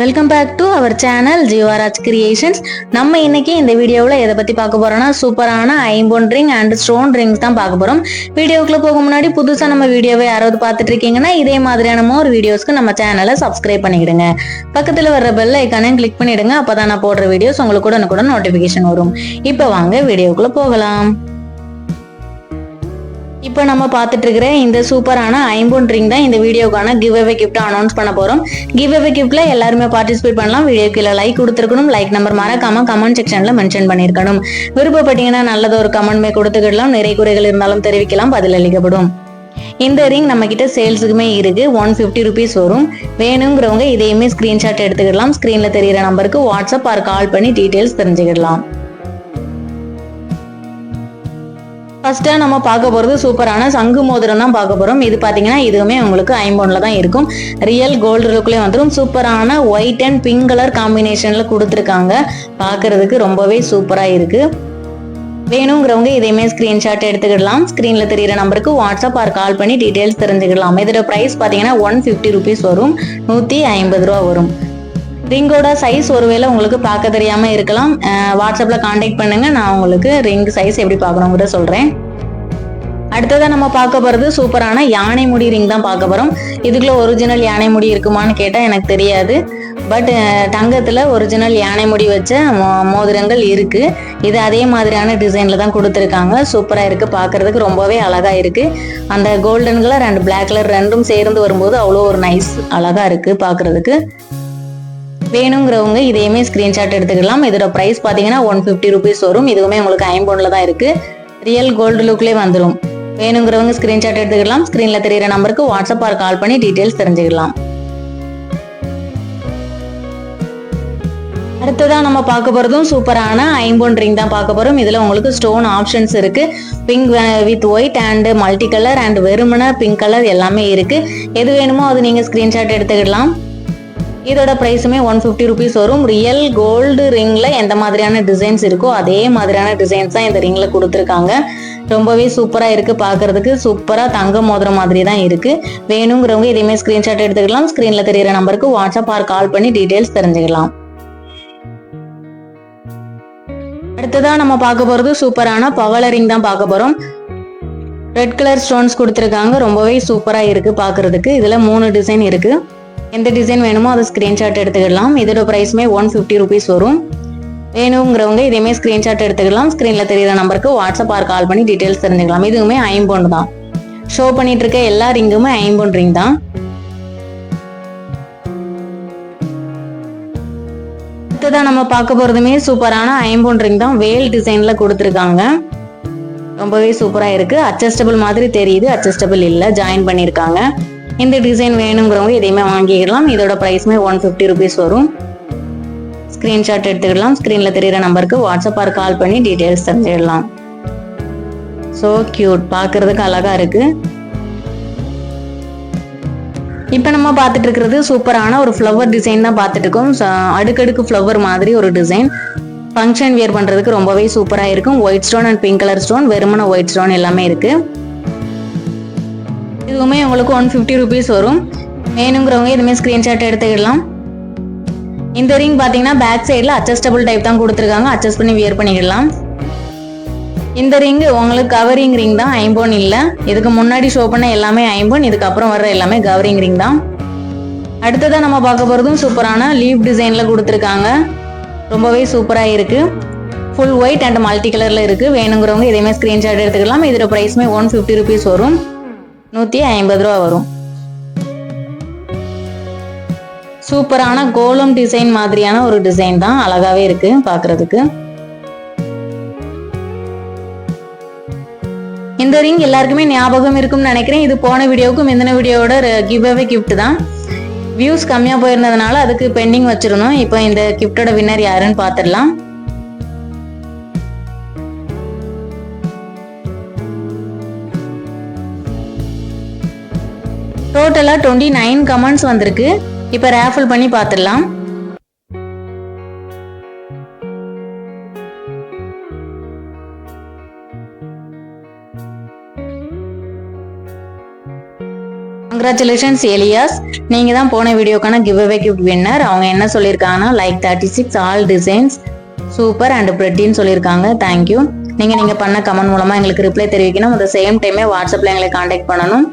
Welcome back to our channel Jeevaraj creations நம்ம இன்னைக்கு இந்த வீடியோவில் எதை பற்றி பார்க்க போறோம்னா சூப்பரான ஐம்பொன் ரிங் அண்ட் ஸ்டோன் ரிங்ஸ் தான் பார்க்க போகிறோம் வீடியோக்குள்ள போக முன்னாடி புதுசாக நம்ம வீடியோவை யாராவது பார்த்துட்டு இருக்கீங்கன்னா இதே மாதிரியான மோர் வீடியோஸ்க்கு நம்ம சேனலை சப்ஸ்கிரைப் பண்ணிக்கிடுங்க. பக்கத்தில் வர்ற பெல் ஐக்கானையும் கிளிக் பண்ணிடுங்க அப்போ தான் நான் போடுற வீடியோஸ் உங்களுக்கு கூட கூட நோட்டிஃபிகேஷன் வரும். இப்போ வாங்க வீடியோக்குள்ள போகலாம். இப்போ நம்ம பார்த்துட்டு இருக்கிற இந்த சூப்பரான ஐம்பொன் ரிங் தான் இந்த வீடியோக்கான கிவ் அவே கிஃப்ட்டை அனௌன்ஸ் பண்ண போகிறோம் கிவ் அவே கிஃப்ட்டில் எல்லாருமே பார்ட்டிசிபேட் பண்ணலாம். வீடியோ கீழே லைக் கொடுத்துருக்கணும். லைக் நம்பர் மறக்காம கமெண்ட் செக்ஷனில் மென்ஷன் பண்ணியிருக்கணும். விருப்பப்பட்டீங்கன்னா நல்லது ஒரு கமெண்ட்மே கொடுத்துக்கிடலாம். நிறை குறைகள் இருந்தாலும் தெரிவிக்கலாம். பதில் அளிக்கப்படும். இந்த ரிங் நம்ம கிட்ட சேல்ஸுக்குமே இருக்கு. ஒன் ஃபிஃப்டி ருபீஸ் வரும். வேணுங்கிறவங்க இதையுமே ஸ்கிரீன்ஷாட் எடுத்துக்கிடலாம். ஸ்கிரீன்ல தெரியிற நம்பருக்கு வாட்ஸ்அப் ஆர் கால் பண்ணி டீட்டெயில்ஸ் தெரிஞ்சுக்கிடலாம். ஃபர்ஸ்ட்டாக நம்ம பார்க்க போகிறது சூப்பரான சங்கு மோதிரம் தான் பார்க்க போகிறோம் இது பார்த்தீங்கன்னா இதுவுமே உங்களுக்கு ஐம்பொனில் தான் இருக்கும். ரியல் கோல்டு லுக்லேயே வந்துடும் சூப்பரான ஒயிட் அண்ட் பிங்க் கலர் காம்பினேஷனில் கொடுத்துருக்காங்க. பார்க்குறதுக்கு ரொம்பவே சூப்பராக இருக்குது வேணுங்கிறவங்க இதையுமே ஸ்க்ரீன்ஷாட் எடுத்துக்கிடலாம். ஸ்க்ரீனில் தெரியிற நம்பருக்கு வாட்ஸ்அப் ஆர் கால் பண்ணி டீட்டெயில்ஸ் தெரிஞ்சுக்கலாம் இதோட ப்ரைஸ் பார்த்தீங்கன்னா ஒன் ஃபிஃப்டி ருபீஸ் வரும். நூற்றி ஐம்பது ரூபா வரும். ரிங்கோட சைஸ் ஒருவேளை உங்களுக்கு பார்க்க தெரியாம இருக்கலாம். வாட்ஸ்அப்ல காண்டாக்ட் பண்ணுங்க. நான் உங்களுக்கு ரிங் சைஸ் எப்படி பார்க்கணுங்கிறத சொல்றேன். அடுத்ததாக நம்ம பார்க்க போறது சூப்பரான யானை முடி ரிங் தான் பார்க்க போறோம். இதுக்குள்ள ஒரிஜினல் யானை முடி இருக்குமான்னு கேட்டா எனக்கு தெரியாது. பட் தங்கத்துல ஒரிஜினல் யானை முடி வச்ச மோ- மோதிரங்கள் இருக்கு. இது அதே மாதிரியான டிசைன்ல தான் கொடுத்துருக்காங்க. சூப்பரா இருக்கு. பார்க்கிறதுக்கு ரொம்பவே அழகா இருக்கு. அந்த golden colour and black colour ரெண்டும் சேர்ந்து வரும்போது அவ்வளோ ஒரு நைஸ் அழகா இருக்கு பார்க்குறதுக்கு. வேணுங்கிறவங்க இதையுமே ஸ்க்ரீன்ஷாட் எடுத்துக்கலாம். இதோட ப்ரைஸ் பார்த்தீங்கன்னா ஒன் ஃபிஃப்டி ருபீஸ் வரும். இதுவுமே உங்களுக்கு ஐம்பொன்னில் தான் இருக்கு. ரியல் கோல்டு லுக்லேயே வந்துடும் வேணுங்கிறவங்க ஸ்க்ரீன்ஷாட் எடுத்துக்கலாம். ஸ்க்ரீனில் தெரியிற நம்பருக்கு வாட்ஸ்அப் ஆர் கால் பண்ணி டீட்டெயில்ஸ் தெரிஞ்சுக்கலாம். அடுத்ததான் நம்ம பார்க்க போறதும் சூப்பரான ஐம்பொன் ரிங் தான் பார்க்க போறோம். இதுல உங்களுக்கு ஸ்டோன் ஆப்ஷன்ஸ் இருக்கு. Pink with white and multi colour and வெறுமன பிங்க் கலர் எல்லாமே இருக்கு. எது வேணுமோ அது நீங்க ஸ்கிரீன்ஷாட் எடுத்துக்கலாம். இதோட ப்ரைஸுமே ஒன் ஃபிஃப்டி ருபீஸ் வரும். ரியல் கோல்டு ரிங்கில் எந்த மாதிரியான டிசைன்ஸ் இருக்கோ அதே மாதிரியான டிசைன்ஸ் தான் இந்த ரிங்கில் கொடுத்துருக்காங்க. ரொம்பவே சூப்பராக இருக்குது பார்க்குறதுக்கு சூப்பராக தங்க மோதிரம் மாதிரி தான் இருக்குது வேணுங்கிறவங்க இதையுமே ஸ்க்ரீன்ஷாட் எடுத்துக்கலாம். ஸ்க்ரீனில் தெரியிற நம்பருக்கு வாட்ஸ்அப் ஆர் கால் பண்ணி டீட்டெயில்ஸ் தெரிஞ்சுக்கலாம். அடுத்ததாக நம்ம பார்க்க போகிறது சூப்பரான பவலரிங் தான் பார்க்க போகிறோம் ரெட் கலர் ஸ்டோன்ஸ் கொடுத்துருக்காங்க. ரொம்பவே சூப்பராக இருக்குது பார்க்குறதுக்கு இதில் மூணு டிசைன் இருக்குது எந்த டிசைன் வேணுமோ அதை ஸ்க்ரீன்ஷாட் எடுத்துக்கலாம். இதோட ப்ரைஸுமே ஒன் ஃபிஃப்டி ருபீஸ் வரும். வேணுங்கிறவங்க இதையுமே ஸ்க்ரீன்ஷாட் எடுத்துக்கலாம். ஸ்க்ரீனில் தெரியிற நம்பருக்கு வாட்ஸ்அப் ஆர் கால் பண்ணி டீட்டெயில்ஸ் தெரிஞ்சுக்கலாம். இதுவுமே ஐம்பொண்டு தான். ஷோ பண்ணிட்டு இருக்க எல்லா ரிங்குமே ஐம்பொண்டு ரிங் தான். அடுத்ததான் நம்ம பார்க்க போறதுமே சூப்பரான ஐம்பொண்டு ரிங் தான். வேல் டிசைன்ல கொடுத்துருக்காங்க. ரொம்பவே சூப்பராக இருக்கு. அட்ஜஸ்டபிள் மாதிரி தெரியுது. அட்ஜஸ்டபிள் இல்லை. ஜாயின் பண்ணியிருக்காங்க இந்த டிசைன் வேணுங்கிறவங்க இதையுமே வாங்கிக்கலாம் இதோட ப்ரைஸ்மே ஒன் ஃபிஃப்டி ருபீஸ் வரும். ஸ்க்ரீன்ஷாட் எடுத்துக்கலாம். ஸ்க்ரீனில் தெரியிற நம்பருக்கு வாட்ஸ்அப் ஆர் கால் பண்ணி டீட்டெயில்ஸ் தெரிஞ்சிடலாம். ஸோ க்யூட் பார்க்குறதுக்கு அழகாக இருக்குது இப்போ நம்ம பார்த்துட்டு இருக்கிறது சூப்பரான ஒரு ஃப்ளவர் டிசைன் தான் பார்த்துட்டு இருக்கோம். அடுக்கடுக்கு ஃப்ளவர் மாதிரி ஒரு டிசைன் ஃபங்க்ஷன் வியர் பண்ணுறதுக்கு ரொம்பவே சூப்பராக இருக்கும். White stone and pink colour stone வெறுமன ஒயிட் ஸ்டோன் எல்லாமே இருக்குது இதுவுமே உங்களுக்கு ஒன் ஃபிஃப்டி ருபீஸ் வரும். வேணுங்கிறவங்க இதுமே ஸ்க்ரீன்ஷாட் எடுத்துக்கிடலாம். இந்த ரிங் பார்த்தீங்கன்னா பேக் சைடில் அட்ஜஸ்டபிள் டைப் தான் கொடுத்துருக்காங்க. அட்ஜஸ்ட் பண்ணி வியர் பண்ணிக்கிடலாம் இந்த ரிங்கு உங்களுக்கு கவரிங் ரிங் தான் ஐம்போன் இல்லை. இதுக்கு முன்னாடி ஷோ பண்ண எல்லாமே ஐம்போன் இதுக்கப்புறம் வர்ற எல்லாமே கவரிங் ரிங் தான். அடுத்ததாக நம்ம பார்க்க போகிறதும் சூப்பரான லீவ் டிசைனில் கொடுத்துருக்காங்க. ரொம்பவே சூப்பராக இருக்குது ஃபுல் ஒயிட் அண்ட் மல்டி கலரில் இருக்குது வேணுங்கிறவங்க இதேமே ஸ்க்ரீன்ஷாட் எடுத்துக்கலாம் இதோட ப்ரைஸுமே ஒன் ஃபிஃப்டி ருபீஸ் வரும். நூற்றி ஐம்பது ரூபா வரும். சூப்பரான கோலம் டிசைன் மாதிரியான ஒரு டிசைன் தான் அழகாவே இருக்கு பாக்குறதுக்கு. இந்த ரிங் எல்லாருக்குமே ஞாபகம் இருக்கும்னு நினைக்கிறேன். இது போன வீடியோவுக்கும் முந்தின வீடியோவோட கிவ் அவே கிஃப்ட் தான். வியூஸ் கம்மியாக போயிருந்ததுனால அதுக்கு பெண்டிங் வச்சிருந்தோம் இப்போ இந்த கிஃப்டோட வின்னர் யாருன்னு பார்த்துடலாம் டோட்டலாக டுவெண்ட்டி நைன் கமெண்ட்ஸ் வந்திருக்கு. இப்போ ரேஃபிள் பண்ணி பார்த்துடலாம் கங்க்ராச்சுலேஷன்ஸ் எலியாஸ் நீங்கள் தான் போன வீடியோக்கான கிவ் அவே கிஃப்ட் வின்னர் அவங்க என்ன சொல்லியிருக்காங்கன்னா like thirty six all designs super and பிரெட்டின்னு சொல்லியிருக்காங்க தேங்க்யூ நீங்கள் நீங்கள் பண்ண கமெண்ட் மூலமாக எங்களுக்கு ரிப்ளை தெரிவிக்கணும். அந்த சேம் டைமே வாட்ஸ்அப்பில் எங்களை காண்டாக்ட் பண்ணணும்.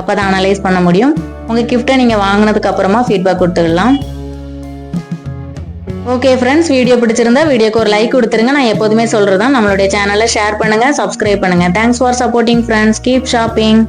அப்போ தான் அனலைஸ் பண்ண முடியும். உங்கள் கிஃப்ட்டை நீங்கள் வாங்கினதுக்கு அப்புறமா ஃபீட்பேக் கொடுத்துடலாம். ஓகே ஃப்ரெண்ட்ஸ் வீடியோ பிடிச்சிருந்தா வீடியோக்கு ஒரு லைக் கொடுத்துருங்க. நான் எப்போதுமே சொல்கிறது தான் நம்மளுடைய சேனலை ஷேர் பண்ணுங்கள் சப்ஸ்கிரைப் பண்ணுங்கள் thanks for supporting friends keep shopping